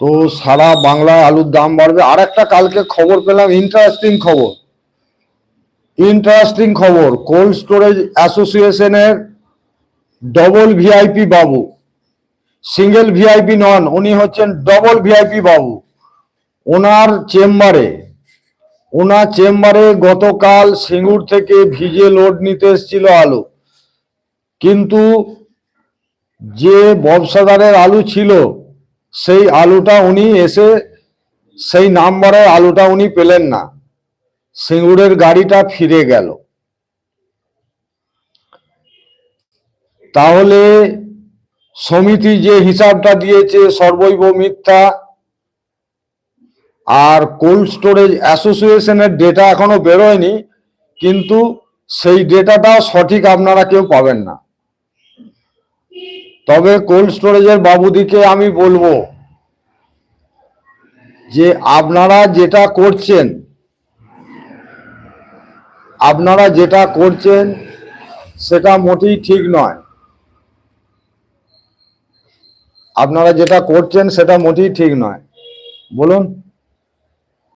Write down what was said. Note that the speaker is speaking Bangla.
তো সারা বাংলায় আলুর দাম বাড়বে। আর একটা কালকে খবর পেলাম ইন্টারেস্টিং খবর। ইন্টারেস্টিং খবর কোল্ড স্টোরেজ অ্যাসোসিয়েশনের ডবল ভিআইপি বাবু সিঙ্গেল ভিআইপি নন, উনি হচ্ছেন ডবল ভিআইপি বাবু। ওনার চেম্বারে ওনার চেম্বারে গতকাল সিঙ্গুর থেকে ভিজে লোড নিতে এসেছিল আলু। কিন্তু যে ব্যবসাদারের আলু ছিল সেই আলুটা উনি এসে, সেই নাম্বারের আলুটা উনি পেলেন না। সিঙ্গুরের গাড়িটা ফিরে গেল। তাহলে সমিতি যে হিসাবটা দিয়েছে, সর্বৈব মিথ্যা, আর কোল্ড স্টোরেজ অ্যাসোসিয়েশনের ডেটা এখনও বেরোয়নি, কিন্তু সেই ডেটাটাও সঠিক আপনারা কেউ পাবেন না। তবে কোল্ড স্টোরেজের বাবুদিকে আমি বলব যে আপনারা যেটা করছেন, আপনারা যেটা করছেন সেটা মোটেই ঠিক নয়। আপনারা যেটা করছেন সেটা মোটেই ঠিক নয়। বলুন।